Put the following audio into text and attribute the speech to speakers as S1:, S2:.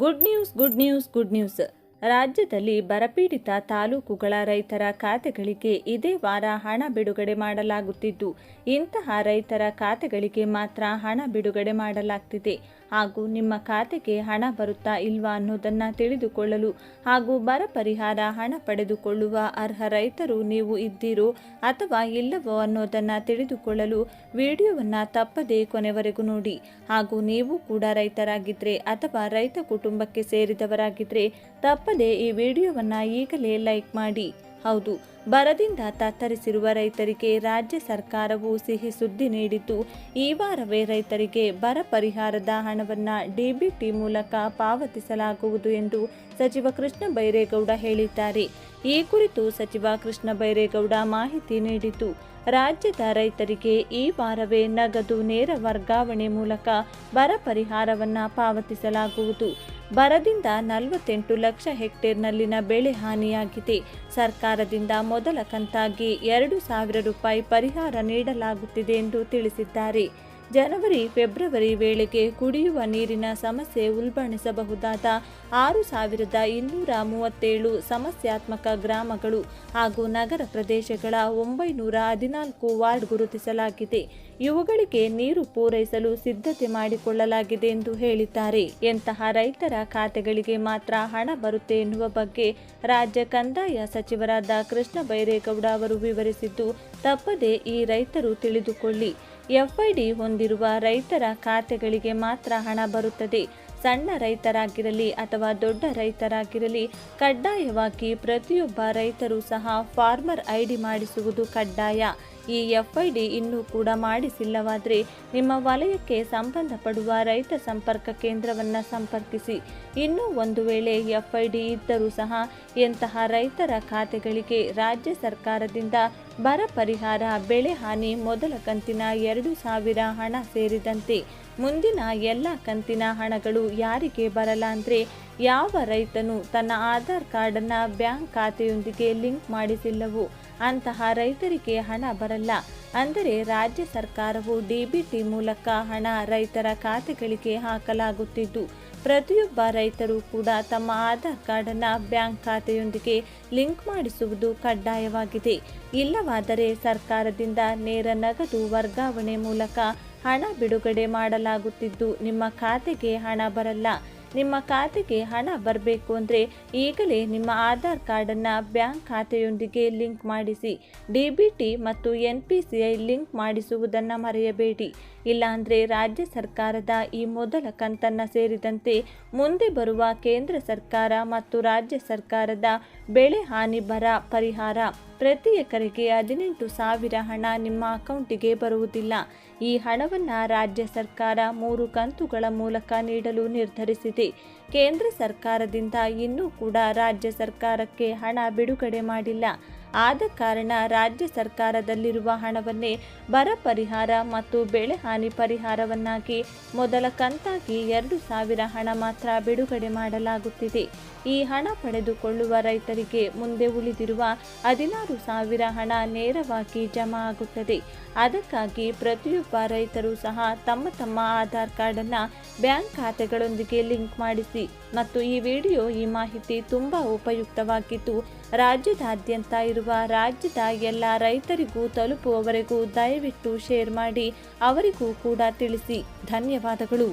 S1: Good news good news good news ರಾಜ್ಯದಲ್ಲಿ ಬರಪೀಡಿತ ತಾಲೂಕುಗಳ ರೈತರ ಖಾತೆಗಳಿಗೆ ಇದೇ ವಾರ ಹಣ ಬಿಡುಗಡೆ ಮಾಡಲಾಗುತ್ತಿದ್ದು, ಇಂತಹ ರೈತರ ಖಾತೆಗಳಿಗೆ ಮಾತ್ರ ಹಣ ಬಿಡುಗಡೆ ಮಾಡಲಾಗ್ತಿದೆ. ಹಾಗೂ ನಿಮ್ಮ ಖಾತೆಗೆ ಹಣ ಬರುತ್ತಾ ಇಲ್ವಾ ಅನ್ನೋದನ್ನು ತಿಳಿದುಕೊಳ್ಳಲು ಹಾಗೂ ಬರ ಪರಿಹಾರ ಹಣ ಪಡೆದುಕೊಳ್ಳುವ ಅರ್ಹ ರೈತರು ನೀವು ಇದ್ದೀರೋ ಅಥವಾ ಇಲ್ಲವೋ ಅನ್ನೋದನ್ನು ತಿಳಿದುಕೊಳ್ಳಲು ವಿಡಿಯೋವನ್ನು ತಪ್ಪದೇ ಕೊನೆವರೆಗೂ ನೋಡಿ. ಹಾಗೂ ನೀವು ಕೂಡ ರೈತರಾಗಿದ್ದರೆ ಅಥವಾ ರೈತ ಕುಟುಂಬಕ್ಕೆ ಸೇರಿದವರಾಗಿದ್ದರೆ ತಪ್ಪದೇ ಈ ವಿಡಿಯೋವನ್ನು ಈಗಲೇ ಲೈಕ್ ಮಾಡಿ. ಹೌದು. ಬರದಿಂದ ತತ್ತರಿಸಿರುವ ರೈತರಿಗೆ ರಾಜ್ಯ ಸರ್ಕಾರವು ಸಿಹಿ ಸುದ್ದಿ ನೀಡಿದ್ದು, ಈ ವಾರವೇ ರೈತರಿಗೆ ಬರ ಪರಿಹಾರದ ಹಣವನ್ನು ಡಿಬಿಟಿ ಮೂಲಕ ಪಾವತಿಸಲಾಗುವುದು ಎಂದು ಸಚಿವ ಕೃಷ್ಣ ಬೈರೇಗೌಡ ಹೇಳಿದ್ದಾರೆ. ಈ ಕುರಿತು ಸಚಿವ ಕೃಷ್ಣ ಬೈರೇಗೌಡ ಮಾಹಿತಿ ನೀಡಿದ್ದು, ರಾಜ್ಯದ ರೈತರಿಗೆ ಈ ವಾರವೇ ನಗದು ನೇರ ವರ್ಗಾವಣೆ ಮೂಲಕ ಬರ ಪರಿಹಾರವನ್ನು ಪಾವತಿಸಲಾಗುವುದು. ಬರದಿಂದ ನಲವತ್ತೆಂಟು ಲಕ್ಷ ಹೆಕ್ಟೇರ್ನಲ್ಲಿನ ಬೆಳೆ ಹಾನಿಯಾಗಿದೆ. ಸರ್ಕಾರದಿಂದ ಮೊದಲ ಕಂತಾಗಿ ಎರಡು ಸಾವಿರ ರೂಪಾಯಿ ಪರಿಹಾರ ನೀಡಲಾಗುತ್ತಿದೆ ಎಂದು ತಿಳಿಸಿದ್ದಾರೆ. ಜನವರಿ, ಫೆಬ್ರವರಿ ವೇಳೆಗೆ ಕುಡಿಯುವ ನೀರಿನ ಸಮಸ್ಯೆ ಉಲ್ಬಣಿಸಬಹುದಾದ ಆರು ಸಾವಿರದ ಇನ್ನೂರ ಮೂವತ್ತೇಳು ಸಮಸ್ಯಾತ್ಮಕ ಗ್ರಾಮಗಳು ಹಾಗೂ ನಗರ ಪ್ರದೇಶಗಳ ಒಂಬೈನೂರ ಹದಿನಾಲ್ಕು ವಾರ್ಡ್ ಗುರುತಿಸಲಾಗಿದೆ. ಇವುಗಳಿಗೆ ನೀರು ಪೂರೈಸಲು ಸಿದ್ಧತೆ ಮಾಡಿಕೊಳ್ಳಲಾಗಿದೆ ಎಂದು ಹೇಳಿದ್ದಾರೆ. ಎಂತಹ ರೈತರ ಖಾತೆಗಳಿಗೆ ಮಾತ್ರ ಹಣ ಬರುತ್ತೆ ಎನ್ನುವ ಬಗ್ಗೆ ರಾಜ್ಯ ಕಂದಾಯ ಸಚಿವರಾದ ಕೃಷ್ಣ ಬೈರೇಗೌಡ ಅವರು ವಿವರಿಸಿದ್ದು, ತಪ್ಪದೆ ಈ ರೈತರು ತಿಳಿದುಕೊಳ್ಳಿ. ಎಫ್ಐಡಿ ಹೊಂದಿರುವ ರೈತರ ಖಾತೆಗಳಿಗೆ ಮಾತ್ರ ಹಣ ಬರುತ್ತದೆ. ಸಣ್ಣ ರೈತರಾಗಿರಲಿ ಅಥವಾ ದೊಡ್ಡ ರೈತರಾಗಿರಲಿ, ಕಡ್ಡಾಯವಾಗಿ ಪ್ರತಿಯೊಬ್ಬ ರೈತರು ಸಹ ಫಾರ್ಮರ್ ಐಡಿ ಮಾಡಿಸುವುದು ಕಡ್ಡಾಯ. ಈ ಎಫ್ಐಡಿ ಇನ್ನೂ ಕೂಡ ಮಾಡಿಸಿಲ್ಲವಾದರೆ ನಿಮ್ಮ ವಲಯಕ್ಕೆ ಸಂಬಂಧಪಡುವ ರೈತ ಸಂಪರ್ಕ ಕೇಂದ್ರವನ್ನು ಸಂಪರ್ಕಿಸಿ. ಇನ್ನೂ ಒಂದು ವೇಳೆ ಎಫ್ಐಡಿ ಇದ್ದರೂ ಸಹ ಎಂತಹ ರೈತರ ಖಾತೆಗಳಿಗೆ ರಾಜ್ಯ ಸರ್ಕಾರದಿಂದ ಬರ ಪರಿಹಾರ, ಬೆಳೆ ಹಾನಿ, ಮೊದಲ ಕಂತಿನ ಎರಡು ಸಾವಿರ ಹಣ ಸೇರಿದಂತೆ ಮುಂದಿನ ಎಲ್ಲ ಕಂತಿನ ಹಣಗಳು ಯಾರಿಗೆ ಬರಲ್ಲ ಅಂದರೆ ಯಾವ ರೈತನು ತನ್ನ ಆಧಾರ್ ಕಾರ್ಡನ್ನು ಬ್ಯಾಂಕ್ ಖಾತೆಯೊಂದಿಗೆ ಲಿಂಕ್ ಮಾಡಿಸಿಲ್ಲವೋ ಅಂತಹ ರೈತರಿಗೆ ಹಣ ಬರಲ್ಲ. ಅಂದರೆ ರಾಜ್ಯ ಸರ್ಕಾರವು ಡಿಬಿಟಿ ಮೂಲಕ ಹಣ ರೈತರ ಖಾತೆಗಳಿಗೆ ಹಾಕಲಾಗುತ್ತಿದ್ದು, ಪ್ರತಿಯೊಬ್ಬ ರೈತರು ಕೂಡ ತಮ್ಮ ಆಧಾರ್ ಕಾರ್ಡನ್ನು ಬ್ಯಾಂಕ್ ಖಾತೆಯೊಂದಿಗೆ ಲಿಂಕ್ ಮಾಡಿಸುವುದು ಕಡ್ಡಾಯವಾಗಿದೆ. ಇಲ್ಲವಾದರೆ ಸರ್ಕಾರದಿಂದ ನೇರ ನಗದು ವರ್ಗಾವಣೆ ಮೂಲಕ ಹಣ ಬಿಡುಗಡೆ ಮಾಡಲಾಗುತ್ತಿದ್ದು, ನಿಮ್ಮ ಖಾತೆಗೆ ಹಣ ಬರಲ್ಲ. ನಿಮ್ಮ ಖಾತೆಗೆ ಹಣ ಬರಬೇಕು ಅಂದರೆ ಈಗಲೇ ನಿಮ್ಮ ಆಧಾರ್ ಕಾರ್ಡನ್ನು ಬ್ಯಾಂಕ್ ಖಾತೆಯೊಂದಿಗೆ ಲಿಂಕ್ ಮಾಡಿಸಿ, ಡಿ ಬಿ ಟಿ ಮತ್ತು N P C I link ಮಾಡಿಸುವುದನ್ನು ಮರೆಯಬೇಡಿ. ಇಲ್ಲಾಂದರೆ ರಾಜ್ಯ ಸರ್ಕಾರದ ಈ ಮೊದಲ ಕಂತನ್ನು ಸೇರಿದಂತೆ ಮುಂದೆ ಬರುವ ಕೇಂದ್ರ ಸರ್ಕಾರ ಮತ್ತು ರಾಜ್ಯ ಸರ್ಕಾರದ ಬೆಳೆ ಹಾನಿ ಬರ ಪರಿಹಾರ. ಪ್ರತಿ ಎಕರೆಗೆ ಹದಿನೆಂಟು ಸಾವಿರ ಹಣ ನಿಮ್ಮ ಅಕೌಂಟಿಗೆ ಬರುವುದಿಲ್ಲ. ಈ ಹಣವನ್ನು ರಾಜ್ಯ ಸರ್ಕಾರ ಮೂರು ಕಂತುಗಳ ಮೂಲಕ ನೀಡಲು ನಿರ್ಧರಿಸಿದೆ. ಕೇಂದ್ರ ಸರ್ಕಾರದಿಂದ ಇನ್ನೂ ಕೂಡ ರಾಜ್ಯ ಸರ್ಕಾರಕ್ಕೆ ಹಣ ಬಿಡುಗಡೆ ಮಾಡಿಲ್ಲ. ಆದ ಕಾರಣ ರಾಜ್ಯ ಸರ್ಕಾರದಲ್ಲಿರುವ ಹಣವನ್ನೇ ಬರ ಪರಿಹಾರ ಮತ್ತು ಬೆಳೆ ಹಾನಿ ಪರಿಹಾರವನ್ನಾಗಿ ಮೊದಲ ಕಂತಾಗಿ ಎರಡು ಸಾವಿರ ಹಣ ಮಾತ್ರ ಬಿಡುಗಡೆ ಮಾಡಲಾಗುತ್ತಿದೆ. ಈ ಹಣ ಪಡೆದುಕೊಳ್ಳುವ ರೈತರಿಗೆ ಮುಂದೆ ಉಳಿದಿರುವ ಹದಿನಾರು ಸಾವಿರ ಹಣ ನೇರವಾಗಿ ಜಮಾ ಆಗುತ್ತದೆ. ಅದಕ್ಕಾಗಿ ಪ್ರತಿಯೊಬ್ಬ ರೈತರು ಸಹ ತಮ್ಮ ತಮ್ಮ ಆಧಾರ್ ಕಾರ್ಡನ್ನು ಬ್ಯಾಂಕ್ ಖಾತೆಗಳೊಂದಿಗೆ ಲಿಂಕ್ ಮಾಡಿಸಿ ಮತ್ತು ಈ ವಿಡಿಯೋ ಈ ಮಾಹಿತಿ ತುಂಬ ಉಪಯುಕ್ತವಾಗಿದ್ದು ರಾಜ್ಯದಾದ್ಯಂತ ಇರುವ ರಾಜ್ಯದ ಎಲ್ಲ ರೈತರಿಗೂ ತಲುಪುವವರೆಗೂ ದಯವಿಟ್ಟು ಶೇರ್ ಮಾಡಿ ಅವರಿಗೂ ಕೂಡ ತಿಳಿಸಿ. ಧನ್ಯವಾದಗಳು.